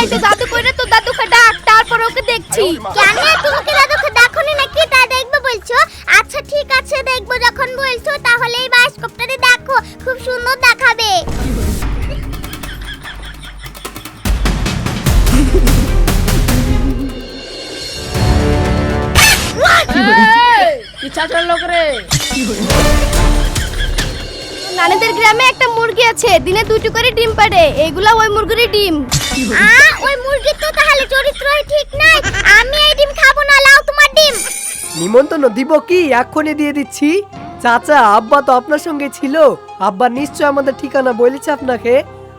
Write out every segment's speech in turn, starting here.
এই তো দাদু করে তো দাদুকে ডাক তারপর ওকে দেখছি। কেন? তোমাকে দাদুকে দেখনি নাকি? তা দেখবে বলছো। আচ্ছা ঠিক আছে দেখব যখন বলছো তাহলে এই বায়োস্কোপটাতে দেখো। খুব সুন্দর দেখাবে। পিছাচল লোক রে। নানেদের গ্রামে একটা মুরগি আছে দিনে দুটো করে ডিম পাড়ে। এগুলা ওই মুরগির ডিম। আ ওই মুরগির তো তাহলে চরিত্রই ঠিক নাই। আমি এই ডিম খাব না লাও তোমার ডিম। নিমন্ত্রণ দিব কি? এক্ষুনি দিয়ে দিচ্ছি। চাচা আব্বা তো আপনার সঙ্গে ছিল। আব্বা নিশ্চয় আমাদের ঠিকানা বলেছে আপনাকে।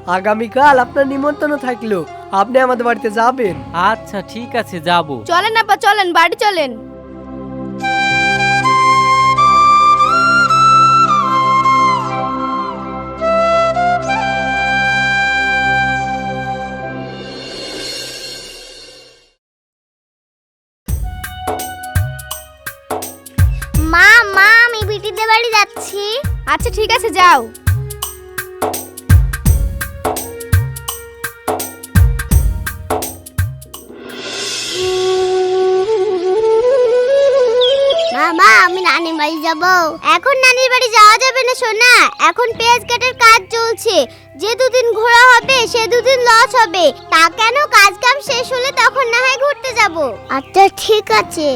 আগামীকাল আপনার নিমন্ত্রণ থাকল। আপনি আমাদের বাড়িতে যাবেন। আচ্ছা ঠিক আছে যাব। চলেন আপা চলেন বাড়ি চলেন। যাও। মামা আমি নানির বাড়ি যাব। এখন নানির বাড়ি যাওয়া যাবে না সোনা? এখন পেঁয়াজ কাটার কাজ চলছে। যে দুদিন ঘোরা হবে সে দুদিন লস হবে। তা কেন কাজ কাম শেষ হলে তখন না হয় ঘুরতে যাব? আচ্ছা ঠিক আছে।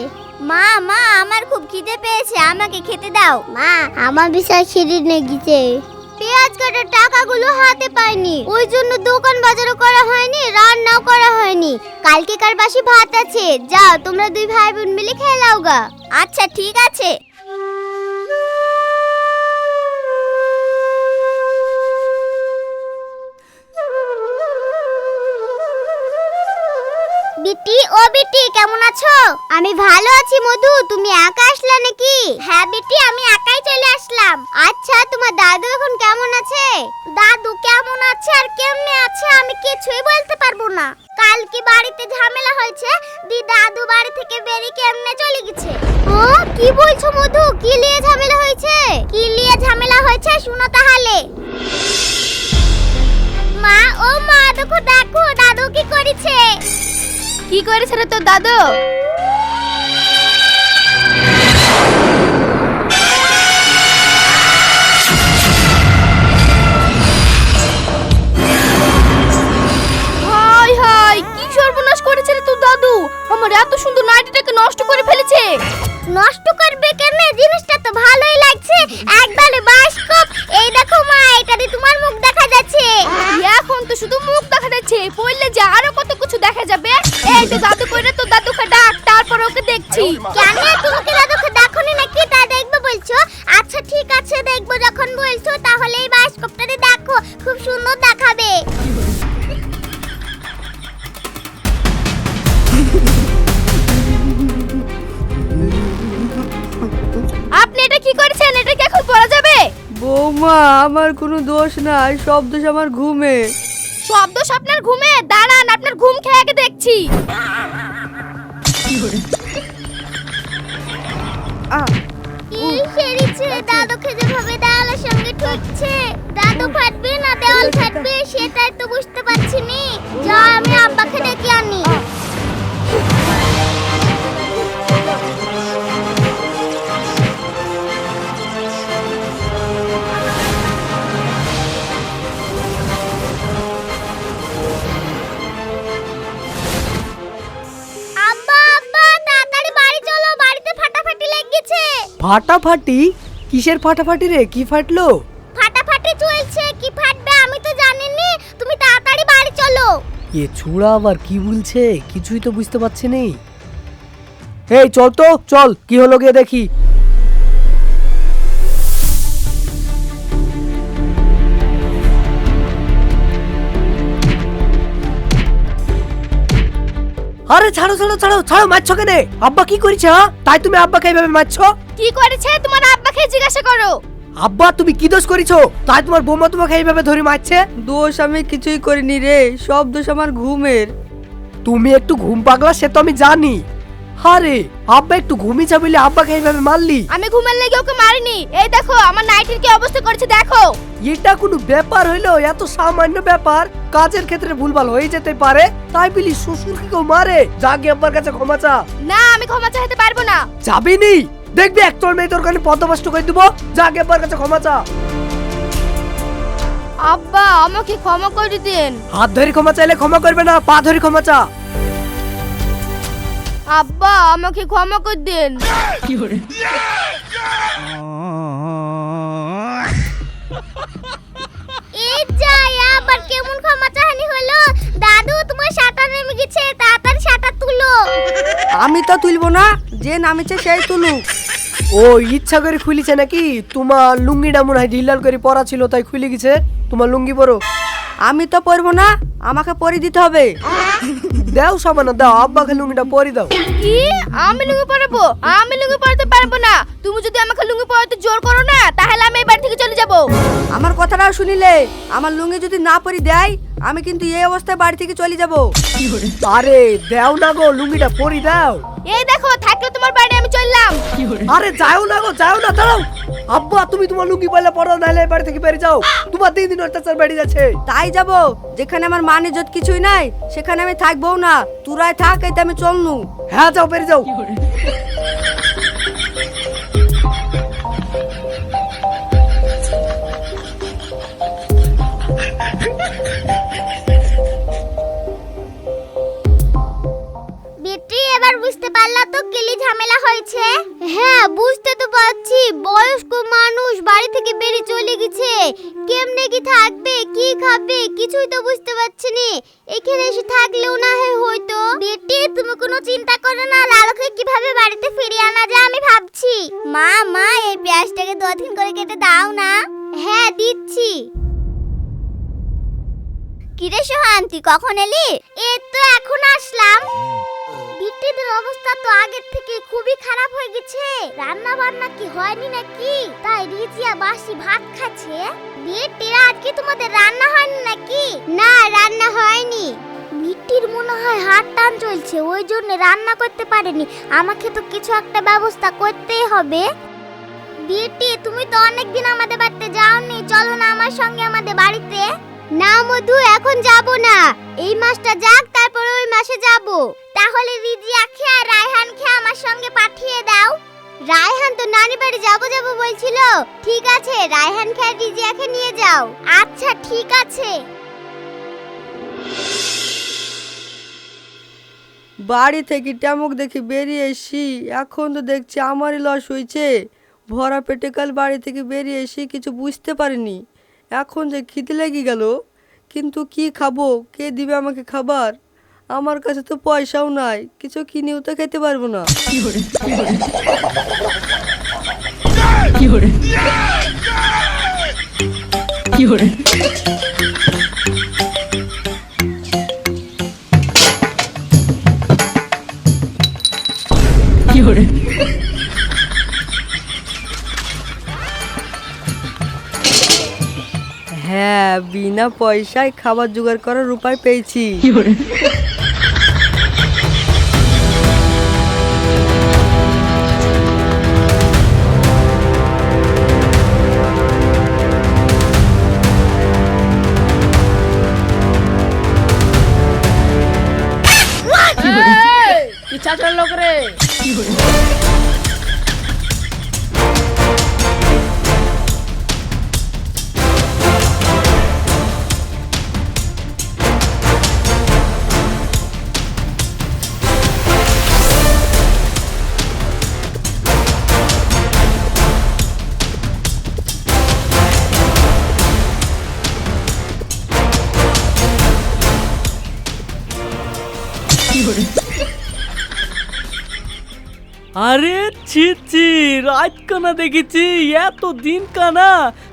মা মা আমার খুব খিদে পেয়েছে আমাকে খেতে দাও। মা আমার বিশাল খিদে লেগেছে। পেঁয়াজ কাটার টাকাগুলো হাতে পাইনি। ওই জন্য দোকান বাজারও করা হয়নি রান্নাও করা হয়নি। কালকে কার বাসি ভাত আছে। যাও তোমরা দুই ভাই বোন মিলে খেয়ে লাও গা। আচ্ছা ঠিক আছে। বিটি, ও বিটি, কেমন আছো? আমি ভালো আছি, মধু। তুমি একা আসলে নাকি? হ্যাঁ বিটি, আমি একাই চলে আসলাম। আচ্ছা তোমার দাদু এখন কেমন আছে? দাদু কেমন আছে আর কেমনে আছে, আমি কিছুই বলতে পারব না। কালকে বাড়িতে ঝামেলা হয়েছে, দি দাদু বাড়ি থেকে বেরিয়ে কেমনে চলে গেছে? ও, কি বলছো মধু? কি নিয়ে ঝামেলা হয়েছে? কি নিয়ে ঝামেলা হয়েছে, শুনো তাহলে। মা, ও মা, দেখো দেখো, দাদু কি করেছে? কি করেছে রে তোর দাদু? কি সর্বনাশ করেছে তোর দাদু? আমার এত সুন্দর নাইটিটাকে নষ্ট করে ফেলেছে। নষ্ট করবে কেন জিনিসটা তো ভালোই লাগছে। একবারে বাস্কপ এই দেখো মা এটাতে তোমার মুখ দেখা যাচ্ছে। এখন তো শুধু মুখ দেখা যাচ্ছে। পড়লে যে আরও কত কিছু দেখা যাবে। এই তো দাদু করে তো দাদুকে ডাক তারপর ওকে দেখছি। কেন তোমাকে দাদুকে দেখনি নাকি? তা দেখবে বলছো। আচ্ছা ঠিক আছে দেখব যখন বলছো তাহলে এই বাস্কপটাতে দেখো। খুব সুন্দর দেখাবে। আপনি এটা কি করেছেন? এটা কি এখন পড়া যাবে? বৌমা আমার কোনো দোষ নাই সব দোষ আমার ঘুমে। সব দোষ আপনার ঘুমে? দাঁড়ান আপনার ঘুম খেয়ে আগে দেখছি। কি সেরিছে? দাদুকে যেভাবে দেওয়ালের সঙ্গে ঠুকছে। দাদু ফাটবে না দেওয়াল ফাটবে সেটাই তো বুঝতে পারছি নি। যা আমি আব্বাকে ডেকে আনি। লেগেছে। ফাটাফাটি? কিসের ফাটাফাটি রে? কি ফাটলো? ফাটাফাটি চলছে। কি ফাটবে আমি তো জানি নি তুমি তাড়াতাড়ি বাড়ি চলো। এ ছুড়া আবার কি বলছে? কিছুই তো বুঝতে পারছি নেই। এই চল তো চল। কি হলো গিয়ে দেখি। আরে ছাড়ো ছাড়ো ছাড়ো ছাড়ো মারছো কেনে? আব্বা কি করেছে হ্যাঁ? তাই তুমি আব্বাকে এইভাবে মারছো? কি করেছে? তোমার আব্বাকে জিজ্ঞাসা করো। আব্বা তুমি কি দোষ করেছ? তাই তোমার বৌমা তোমাকে এইভাবে ধরে মারছে? দোষ আমি কিছুই করিনি রে সব দোষ আমার ঘুমের। তুমি একটু ঘুম পাগলা সে তো আমি জানি। আরে আব্বা একটু ঘুমিয়েছে বলে আব্বাকে এইভাবে মারলি। আমি ঘুমের লেগে ওকে মারিনি। এই দেখো আমার নাইটির কি অবস্থা করেছে দেখো। এটা কোনো ব্যাপার হইল এত সামান্য ব্যাপার। কাজের ক্ষেত্রে ভুলভাল হয়ে যেতে পারে। তাই বলি শ্বশুর কি কেউ মারে। জাগে আব্বার কাছে ক্ষমা চা। না আমি ক্ষমা চা চাইতে পারব না। যাবি নি? দেখবি এক তোর মেয়ে তোর কানে পদ্মবাষ্ট করে দিব। জাগে আব্বার কাছে ক্ষমা চা। আব্বা আমাকে ক্ষমা করে দিন হাত ধরে ক্ষমা চাইলে ক্ষমা করবে না পা ধরে ক্ষমা চা। আব্বা আমাকে ক্ষমা করে দিন। এই যাই আবার কেমন ক্ষমা চাহানি হলো? দাদু তোমার সাঁতার নেমে গেছে তাড়াতাড়ি সাঁতার তুলো। আমি তো তুলবো না যে নামেছে সেই তুলুক। ও ইচ্ছা করে খুলিছে নাকি? তোমার লুঙ্গিটা মনে হয় ঢিলাল করে পরা ছিল তাই খুলে গেছে। তোমার লুঙ্গি পরো। আমি তো পরবো না আমাকে পরি দিতে হবে। দাও সামান্য দাও আব্বাকে লুঙ্গিটা পরি দাও। কি? আমি লুঙ্গি পরাবো? আমি লুঙ্গি পরাতে পারব না। তুমি যদি আমাকে লুঙ্গি পরাতে জোর করো না তাহলে আমি এই বাড়ি থেকে চলে যাব। আমার কথাটাও শুনিলে আমার লুঙ্গি যদি না পরি দেয় আমি কিন্তু এই অবস্থায় বাড়ি থেকে চলে যাব। আরে দাও না গো লুঙ্গিটা পরি দাও। এই দেখো থাকলে তোমার বাড়ি আমি চললাম। আরে যাও না গো যাও না দাঁড়াও। আব্বা তুমি তোমার লুঙ্গি পয়লা পরো নাহলে এই বাড়ি থেকে বেরিয়ে যাও। তোমার দিন দিন অত্যাচার বেড়ে যাচ্ছে। তাই যাব। যেখানে আমার মান ইজ্জত কিছুই নাই সেখানে আমি থাকব না। তুরাই থাক এতে আমি চলনু। হ্যাঁ যাও বেরিয়ে যাও। ঝামেলা হয়েছে? হ্যাঁ বুঝতে তো পারছি। বয়স্ক মানুষ বাড়ি থেকে বেরিয়ে চলে গেছে। কেমনে কি থাকবে, কি খাবে, কিছুই তো বুঝতে পারছি নি। এখানে এসে থাকলেও না হয় হয়তো। বেটি, তুমি কোনো চিন্তা করো না, লালকে কীভাবে বাড়িতে ফিরিয়ে আনা যায় আমি ভাবছি। মা মা, এই পেঁয়াজটাকে দদিন করে কেটে দাও না। হ্যাঁ দিচ্ছি। কিরে সোহান, তুই কখন এলি? এই তো এখন আসলাম। বিটিদের অবস্থা তো আগের থেকে খুবই খারাপ হয়ে গেছে। রান্না বান্না কি হয়নি নাকি? তাই রিজিয়া বাসি ভাত খাচ্ছে। বিটিরা আজকে তোমাদের রান্না হয়নি নাকি? না, রান্না হয়নি। বিটির মনে হয় হাত টান চলছে, ওই জন্য রান্না করতে পারেনি। আমাকে তো কিছু একটা ব্যবস্থা করতেই হবে। বিটি তুমি তো অনেকদিন আমাদের বাড়িতে যাওনি। চলো না আমার সঙ্গে আমাদের বাড়িতে। না মধু, এখন যাব না। এই মাসটা যাক, তারপর ওই মাসে যাব। তাহলে রিজিয়া খেয়ে আর রায়হান খেয়ে আমার সঙ্গে পাঠিয়ে দাও। রায়হান তো নানি বাড়ি যাব যাব বলছিল। ঠিক আছে, রায়হান খেয়ে রিজিয়াকে নিয়ে যাও। আচ্ছা ঠিক আছে। বাড়ি থেকে ট্যামক দেখে বেরিয়ে এসি। এখন তো দেখছি আমারই লস হয়েছে ভরা পেটে কাল বাড়ি থেকে বেরিয়ে এসে কিছু বুঝতে পারিনি। এখন যে খিদে লেগে গেল, কিন্তু কি খাব? কে দিবে আমাকে খাবার? আমার কাছে তো পয়সাও নাই, কিছু কিনেও তো খেতে পারব না। হ্যাঁ বিনা পয়সায় খাবার জোগাড় করার উপায় পেয়েছি। কানা দেখেছি এত দিন কানা।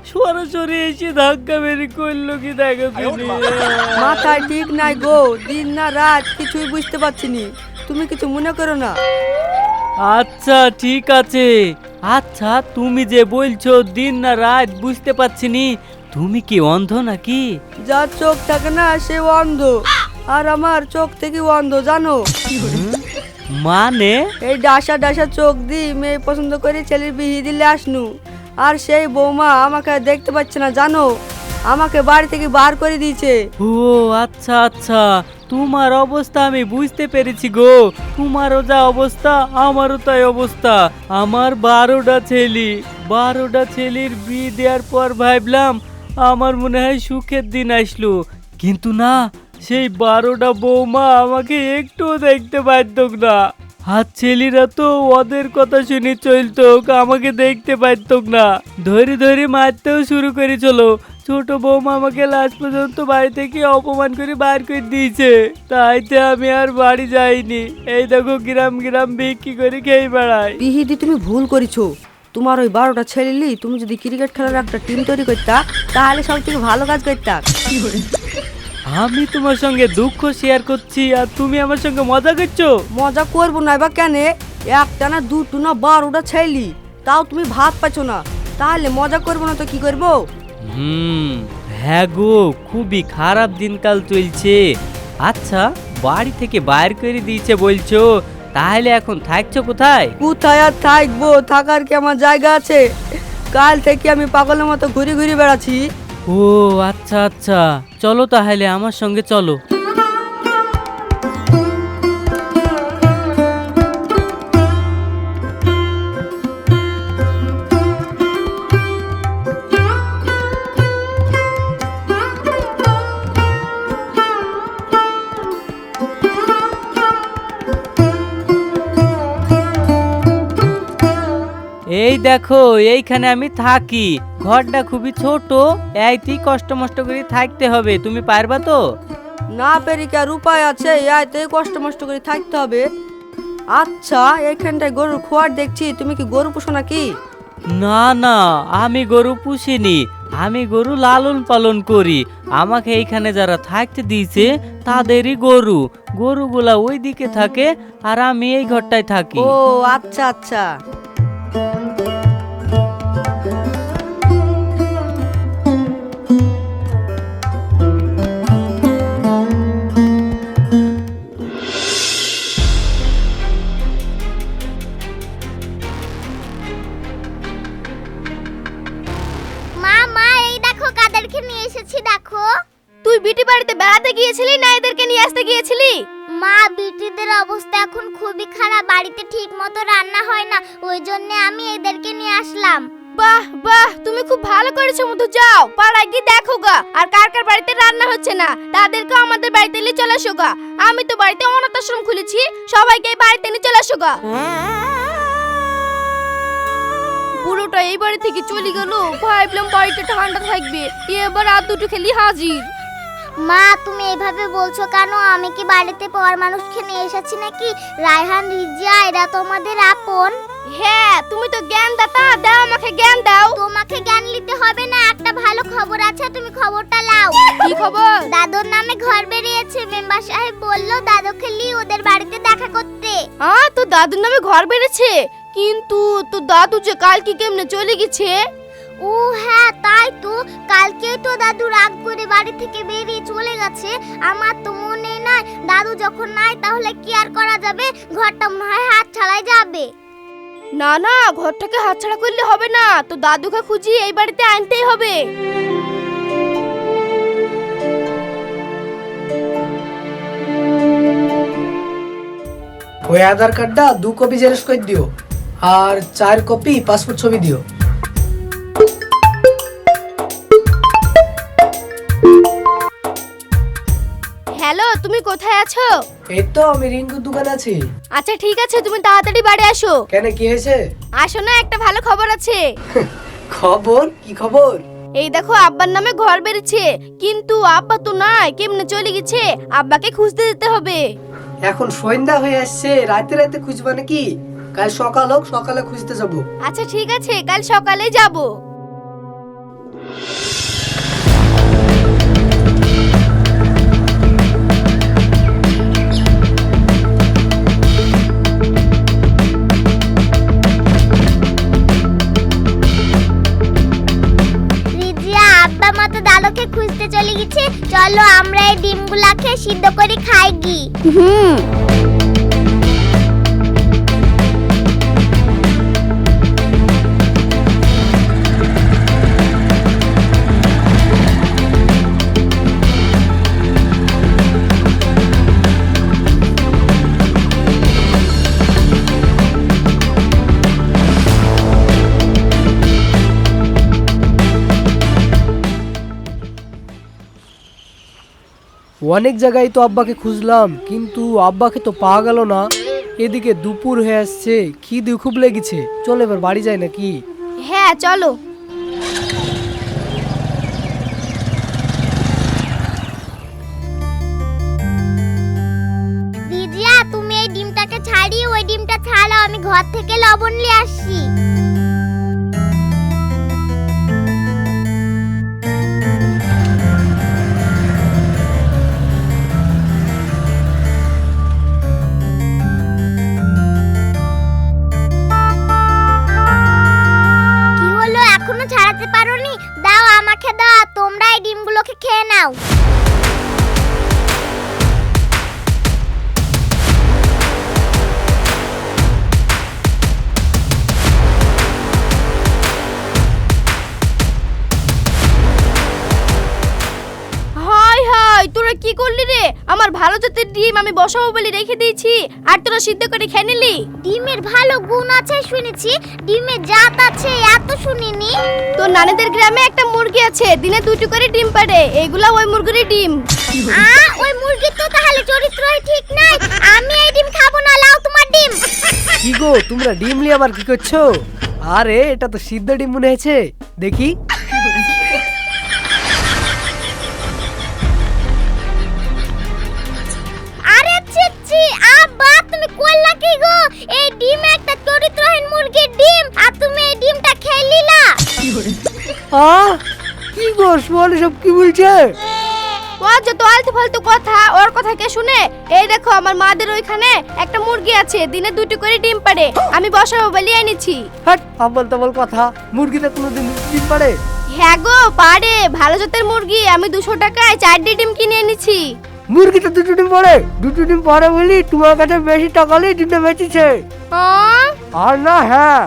সরাসরি এসে ধাক্কা মেরে করল কি দেখো তুমি। মাথায় ঠিক নাই গো দিন না রাত কিছুই বুঝতে পারছি নি। তুমি কিছু মনে করো না। আচ্ছা ঠিক আছে। আচ্ছা তুমি যে বলছো দিন না রাত বুঝতে পারছি নি তুমি কি অন্ধ নাকি? যার চোখ থাকে না সে অন্ধ। আর আমার চোখ থেকে অন্ধ জানো? মানে? এই ডাসা ডাসা চোখ দিয়ে মেয়ে পছন্দ করে ছেলের বিয়ে দিলে আসনু। আর সেই বৌমা আমাকে দেখতে পাচ্ছে না জানো? আমাকে বাড়ি থেকে বার করে দিয়েছে। ও আচ্ছা আচ্ছা। তোমার অবস্থা আমি বুঝতে পেরেছি গো। তোমারও যা অবস্থা আমারও তাই অবস্থা। আমার বারোটা ছেলে। বারোটা ছেলের বিয়ে দেওয়ার পর ভাবলাম আমার মনে হয় সুখের দিন আসলো। কিন্তু না সেই বারোটা বৌমা আমাকে একটুও দেখতে পারত না। হাত ছেলেরা তো ওদের কথা শুনে চলতো আমাকে দেখতে পারত না। ধরে ধরে মারতেও শুরু করেছিল। ছোট বৌমা আমাকে লাস্ট পর্যন্ত বাড়ি থেকে অপমান করে বার করে দিয়েছে। তাইতে আমি আর বাড়ি যাইনি। এই দেখো গ্রাম গ্রাম বিক্রি করে খেয়ে বেড়াই বিহিদি তুমি ভুল করেছ। তোমার ওই বারোটা ছেলেলি তুমি যদি ক্রিকেট খেলার একটা টিম তৈরি করতা তাহলে সব থেকে ভালো কাজ করতা। আমি তোমার সঙ্গে দুঃখ শেয়ার করছি আর তুমি আমার সঙ্গে মজা করছ। মজা করব না এবার কেন? একটা না দুটো না বারোটা ছেলি। তাও তুমি ভাত পাচ্ছ না। তাহলে মজা করব না তো কি করব? হুম হ্যাঁ গো খুবই খারাপ দিনকাল চলছে। আচ্ছা বাড়ি থেকে বাইর করে দিয়েছে বলছো। তাহলে এখন থাকছো কোথায়? কোথায় আর থাকব? থাকার কি আমার জায়গা আছে? কাল থেকে আমি পাগলের মতো ঘুরে ঘুরে বেড়াচ্ছি। ও আচ্ছা আচ্ছা। চলো তাহলে আমার সঙ্গে চলো। এই দেখো এইখানে আমি থাকি। ঘরটা খুবই ছোট এইতেই কষ্ট মষ্ট করে থাকতে হবে। তুমি পারবা তো? না পেরি কি আর উপায় আছে আইতে কষ্ট মষ্ট করে থাকতে হবে। আচ্ছা এইখানটায় গরুর খোয়ার দেখছি তুমি কি গরু পোষো নাকি? না না আমি গরু পুষিনি আমি গরু লালন পালন করি। আমাকে এইখানে যারা থাকতে দিয়েছে তাদেরই গরু। গরুগুলা ওই দিকে থাকে আর আমি এই ঘরটায় থাকি। ও আচ্ছা আচ্ছা। দেখো। তুই বিটি বাড়িতে বেড়াতে গিয়েছিলি না এদেরকে নিয়ে আসতে গিয়েছিলি? মা বিটিদের অবস্থা এখন খুবই খারাপ। বাড়িতে ঠিক মতো রান্না হয় না ওই জন্য আমি এদেরকে নিয়ে আসলাম। বাহ বাহ তুমি খুব ভালো করেছ মধু যাও পাড়ায় গিয়ে দেখো গা। আর কার কার বাড়িতে রান্না হচ্ছে না তাদেরকে আমাদের বাড়িতে নিয়ে চলে আসো গা। আমি তো বাড়িতে অনাথ আশ্রম খুলেছি সবাইকে এই বাড়িতে নিয়ে চলে আসো গা। পুরোটা এই বাড়ি থেকে চলে গেল। ভাবলাম বাড়িতে ঠান্ডা থাকবে। এবার আর দুটো খেলি হাজির। মা তুমি এভাবে বলছো কেন? আমি কি বাড়িতে পর মানুষকে নিয়ে এসেছি নাকি? রায়হান রিজিয়া এরা তোমাদের আপন। হ্যাঁ তুমি তো জ্ঞান দাতা। দাও আমাকে জ্ঞান দাও। তোমাকে জ্ঞান নিতে হবে না। একটা ভালো খবর আছে তুমি খবরটা লাও কি খবর? দাদুর নামে ঘর বেরিয়েছে। মেম্বার সাহেব বলল দাদুকে নিয়ে ওদের বাড়িতে দেখা করতে। আ তো দাদুর নামে ঘর বেড়েছে কিন্তু তো দাদু যে কালকে কেমনে চলে গেছে? ও হ্যাঁ তাই তো। কালকেই তো দাদু রাগ করে বাড়ি থেকে বেরিয়ে চলে গেছে। আমার তো মনে নাই দাদু যখন নাই তাহলে কি আর করা যাবে? ঘরটা মনে হয় হাত ছাড়াই যাবে। না না ঘরটাকে হাতছাড়া করলে হবে না। তো দাদুকে খুঁজি এই বাড়িতে আনতেই হবে। ওই আধার কার্ডটা দু কপি জেরক্স করে দিও। আর চার কপি পাসপোর্ট ছবি দিও। হ্যালো তুমি কোথায় আছো? এই তো আমি রিঙ্কুর দোকানে আছি। আচ্ছা ঠিক আছে তুমি তাড়াতাড়ি বাড়ি আসো। কেন কি হয়েছে? আসো না একটা ভালো খবর আছে। খবর? কি খবর? এই দেখো আব্বার নামে ঘর বেড়েছে। কিন্তু আব্বা তো নাই কেমনে চলে গেছে? আব্বাকে খুঁজতে যেতে হবে। এখন সন্ধ্যা হয়ে আসছে রাতে রাতে খুঁজবা নাকি? কাল সকাল হোক সকালে খুঁজতে যাব। আচ্ছা ঠিক আছে কাল সকালে যাব। খুঁজতে চলে গেছে। চলো আমরা এই ডিমগুলাকে সিদ্ধ করে খাই গি। হুম। অনেক জায়গায় তো আব্বাকে খুঁজলাম কিন্তু আব্বাকে তো পাওয়া গেল না। এদিকে দুপুর হয়ে আসছে খিদে খুব লেগেছে। চল এবার বাড়ি যাই নাকি? হ্যাঁ চলো। দিদিয়া তুমি এই ডিমটাকে ছাড়িয়ে ওই ডিমটা ছাড়াও আমি ঘর থেকে লবণ নিয়ে আসছি। তোরা কি করলি রে? আমার ভালো জাতের ডিম আমি বসাবো বলে রেখে দিয়েছি। আর তোরা সিদ্ধ করে খেয়ে নিলি? ডিমের ভালো গুণ আছে শুনেছি। ডিমের জাত আছে এত শুনিনি। তোর নানিদের গ্রামে একটা মুরগি আছে দিনে দুটো করে ডিম পাড়ে। এগুলা ওই মুরগির ডিম। আ ওই মুরগির তো তাহলে চরিত্রই ঠিক নাই। আমি এই ডিম খাব না লাও তোমার ডিম। কি গো তোমরা ডিম নিয়ে আবার কি করছ? আরে এটা তো সিদ্ধ ডিম মনে হয়েছে। দেখি। কি গো? এই ডিম একটা চরিত্রহীন মুরগির ডিম আর তুমি এই ডিমটা খেয়ে নিলা। আ কি গো সোয়ালি সব কি বলছে? ও যত আলতু ফালতু কথা ওর কথা কে শুনে? এই দেখো আমার মাদের ওইখানে একটা মুরগি আছে দিনে দুটো করে ডিম পাড়ে। আমি বসাবো বলে এনেছি। হাট আবল তাবল কথা মুরগিতে কোনোদিন ডিম পারে হ্যাঁ গো পাড়ে ভালো জাতের মুরগি আমি দুশো টাকায় চারটি ডিম কিনে এনেছি। মুরগিতে দুটো ডিম পরে দুটো ডিম পরে বলি তোমার কাছে বেশি টাকা নেই দুটো বেঁচেছে। আর না হ্যাঁ।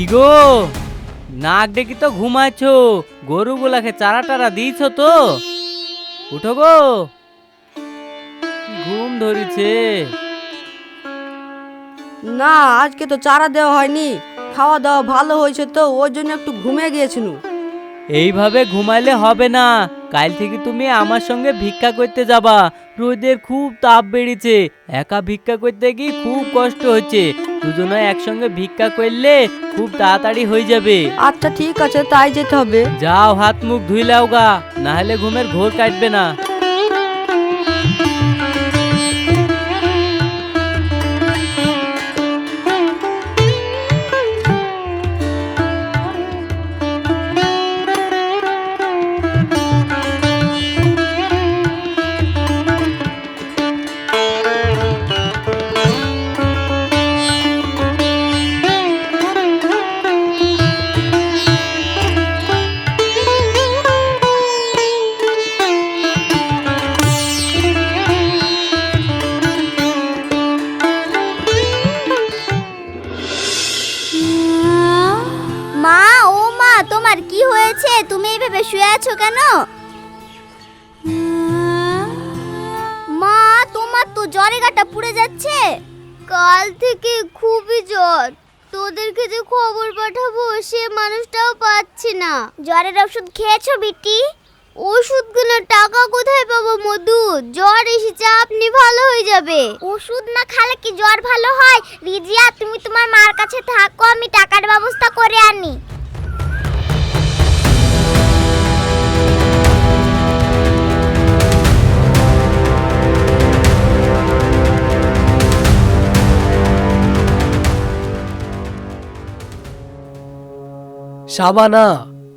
কি গো নাক ডেকে তো ঘুমাইছো গরু গুলাকে চারা টারা দিয়েছ তো? উঠো গো। ঘুম ধরেছে। না, আজকে তো চারা দেওয়া হয়নি। খাওয়া দাওয়া ভালো হয়েছে তো, ওই জন্য একটু ঘুমিয়ে গিয়েছিল এইভাবে ঘুমাইলে হবে না। কাল থেকে তুমি আমার সঙ্গে ভিক্ষা করতে যাবা। রোদের খুব তাপ বেড়েছে। একা ভিক্ষা করতে গিয়ে খুব কষ্ট হচ্ছে। দুজনে একসঙ্গে ভিক্ষা করলে খুব তাড়াতাড়ি হয়ে যাবে। আচ্ছা ঠিক আছে তাই যেতে হবে। যাও হাত মুখ ধুইলাও গা। না হলে ঘুমের ঘোর কাটবে না। বিটি? ওষুধ কেনার টাকা কোথায় পাবো মধু? জ্বর এসেছে আপনি ভালো হয়ে যাবে। ওষুধ না খালে কি জ্বর ভালো হয়? রিজিয়া তুমি তোমার মার কাছে থাকো আমি টাকার ব্যবস্থা করে আনি। সাবানা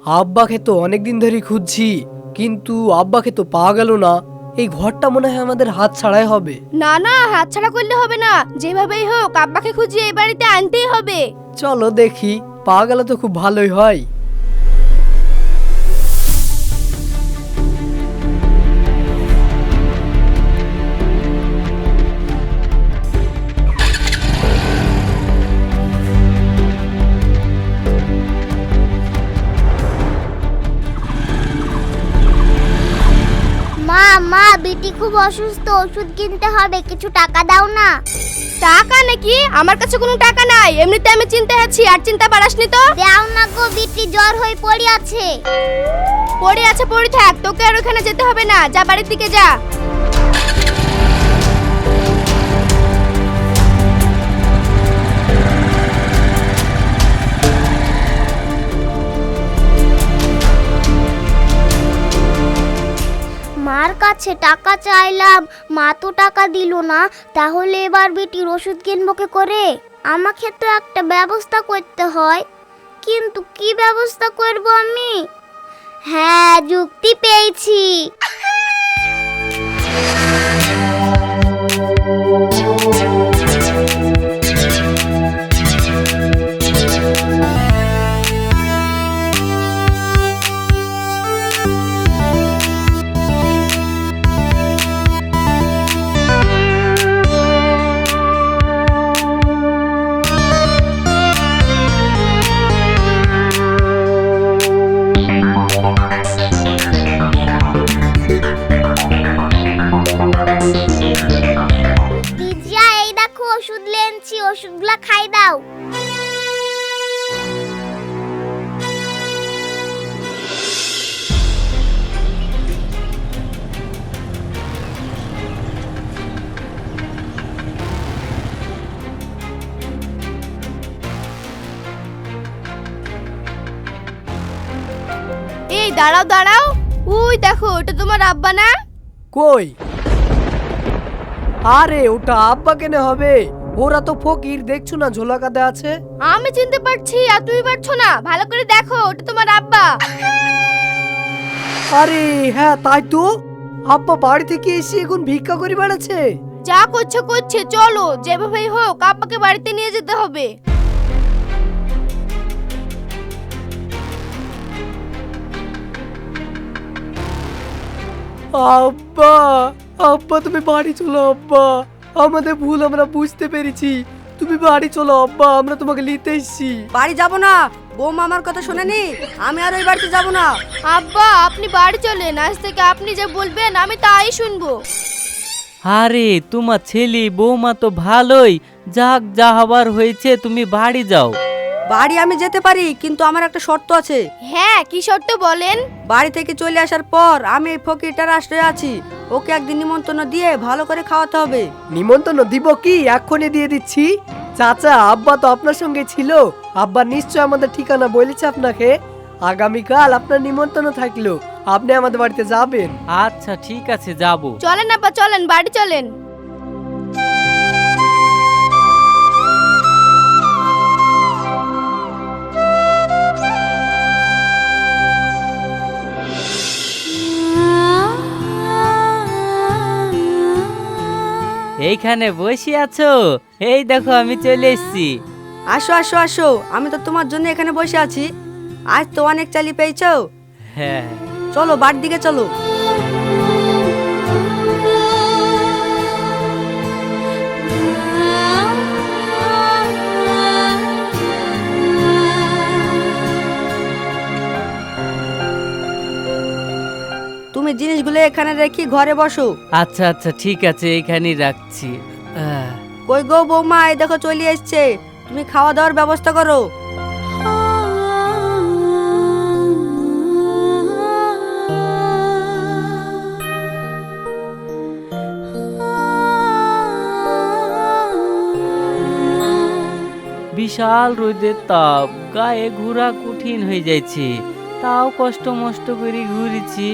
আব্বাকে তো অনেকদিন ধরেই খুঁজছি কিন্তু আব্বাকে তো পাওয়া গেল না। এই ঘরটা মনে হয় আমাদের হাত ছাড়াই হবে। না না হাত ছাড়া করলে হবে না। যেভাবেই হোক আব্বাকে খুঁজিয়ে এই বাড়িতে আনতেই হবে। চলো দেখি পাওয়া গেলে তো খুব ভালোই হয়। অসুস্থ ওষুধ কিনতে হবে কিছু টাকা দাও না। টাকা নাকি? আমার কাছে কোনো টাকা নাই। এমনিতে আমি চিন্তা আছি আর চিন্তা বাড়াসনি তো? দাও না গো বিটি জ্বর হয়ে পড়ে আছে। পড়ে আছে পড়ে থাক। তোকে আর ওখানে যেতে হবে না। যা বাড়ির দিকে যা। মার কাছে টাকা চাইলাম, মা তো টাকা দিল না, তাহলে এবার বেটির ওষুধ কিনবো কে করে? আমাকে তো একটা ব্যবস্থা করতে হয়। কিন্তু কি ব্যবস্থা করব আমি? হ্যাঁ যুক্তি পেয়েছি। দিজিয়া দাঁড়াও দাঁড়াও। ওই দেখো ওটা তোমার আব্বা না? কই? আরে ওটা আব্বা কেনে হবে? ওরা তো ফকির দেখছ না ঝোলা কাঁধে আছে? আমি চিনতে পারছি আর তুমি পারছ না। ভালো করে দেখো ওটা তোমার আব্বা। আরে হ্যাঁ তাই তো। আব্বা বাড়ি থেকে এসে এখন ভিক্ষা করে বেড়াচ্ছে। যা করছে করছে চলো। যেভাবেই হোক আব্বাকে বাড়িতে নিয়ে যেতে হবে। আব্বা আব্বা তুমি বাড়ি চলো আব্বা। আমাদের ভুল আমরা বুঝতে পেরেছি। তুমি বাড়ি চলো আব্বা আমরা তোমাকে নিতে এসেছি। বাড়ি যাব না। বৌমা আমার কথা শোনেনি? আমি আর ওই বাড়িতে যাব না। আব্বা আপনি বাড়ি চলেন। আজ থেকে আপনি যে বলবেন আমি তাই শুনব। আরে তোমার ছেলে বৌমা তো ভালোই। যাক যা হবার হয়েছে তুমি বাড়ি যাও। বাড়ি আমি যেতে পারি কিন্তু আমার একটা শর্ত আছে। হ্যাঁ কি শর্ত বলেন? বাড়ি থেকে চলে আসার পর আমি এই ফকিরটার আশ্রয়ে আছি। ওকে একদিন নিমন্ত্রণ দিয়ে ভালো করে খাওয়াতে হবে। নিমন্ত্রণ দিব কি? এক্ষুনি দিয়ে দিচ্ছি। চাচা আব্বা তো আপনার সঙ্গে ছিল। আব্বা নিশ্চয় আমাদের ঠিকানা বলেছে আপনাকে। আগামীকাল আপনার নিমন্ত্রণ থাকল। আপনি আমাদের বাড়িতে যাবেন। আচ্ছা ঠিক আছে যাব। চলেন আব্বা চলেন বাড়ি চলেন। এইখানে বসে আছো? এই দেখো আমি চলে এসেছি। আসো আসো আসো। আমি তো তোমার জন্য এখানে বসে আছি। আজ তো অনেক চালি পেয়েছ। হ্যাঁ। চলো বাড়ির দিকে চলো। তুমি জিনিসগুলো এখানে রেখে ঘরে বসো। আচ্ছা আচ্ছা ঠিক আছে এখানেই রাখছি। কই গো বৌমা এই দেখো চলে এসছে। তুমি খাওয়া দাওয়ার ব্যবস্থা করো। বিশাল রোদের তাপ গায়ে ঘোরা কঠিন হয়ে যাচ্ছে তাও কষ্ট মষ্ট করে ঘুরেছি।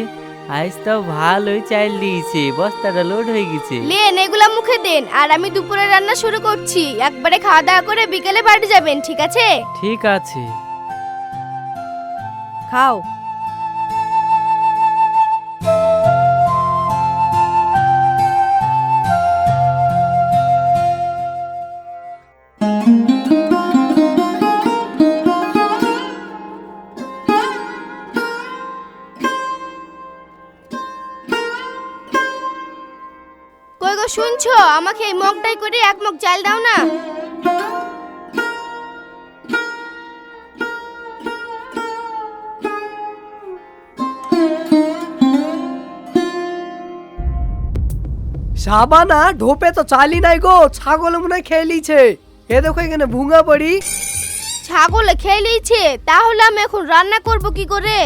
আজ তো ভালোই চাল দিয়েছে বস্তাটা লোড হয়ে গেছে। লেন এগুলা মুখে দেন আর আমি দুপুরে রান্না শুরু করছি। একবারে খাওয়া দাওয়া করে বিকেলে বাড়ি যাবেন ঠিক আছে? ঠিক আছে। খাও। আমাকে এই মগটাই করে এক মগ চাল দাও না। সাবানা ঢোপে তো চালি নাই গো ছাগল মনে হয় খেয়ে লিছে এ দেখো এখানে ভুঙা পড়ি ছাগল খেয়ে তাহলে আমি এখন রান্না করব কি করে?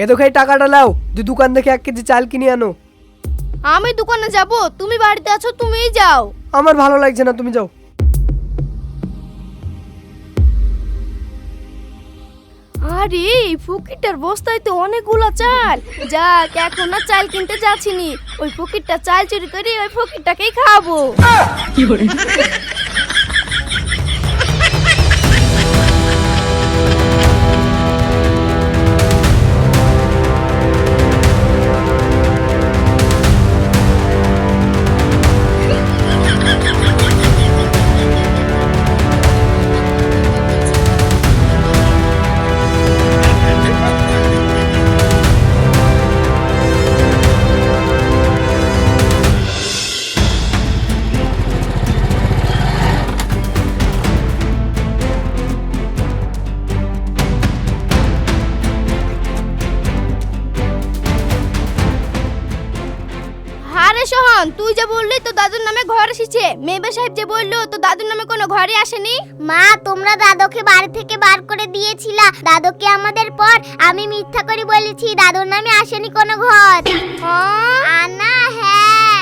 এ দেখো এই টাকাটা লাও তুই দোকান থেকে এক কেজি চাল কিনে আনো। আমি দোকানে যাব তুমি বাড়িতে আছো তুমিই যাও। আমার ভালো লাগছে না তুমি যাও। আরে এই ফকিরটার বস্তায় তো অনেকগুলো চাল। যাক এখন না চাল কিনতে যাচ্ছি নি। ওই ফকিরটা চাল চুরি করে ওই ফকিরটাকেই খাওয়াবো আরে তুই যে বললি তো দাদুর নামে ঘর এসেছে। মেবে সাহেব যে বলল তো দাদুর নামে কোনো ঘরে আসেনি। মা তোমরা দাদুকে বাড়ি থেকে বার করে দিয়েছিলা। দাদুকে আমাদের পর আমি মিথ্যা করে বলেছি দাদুর নামে আসেনি কোনো ঘর। হ্যাঁ। আনা হ্যাঁ।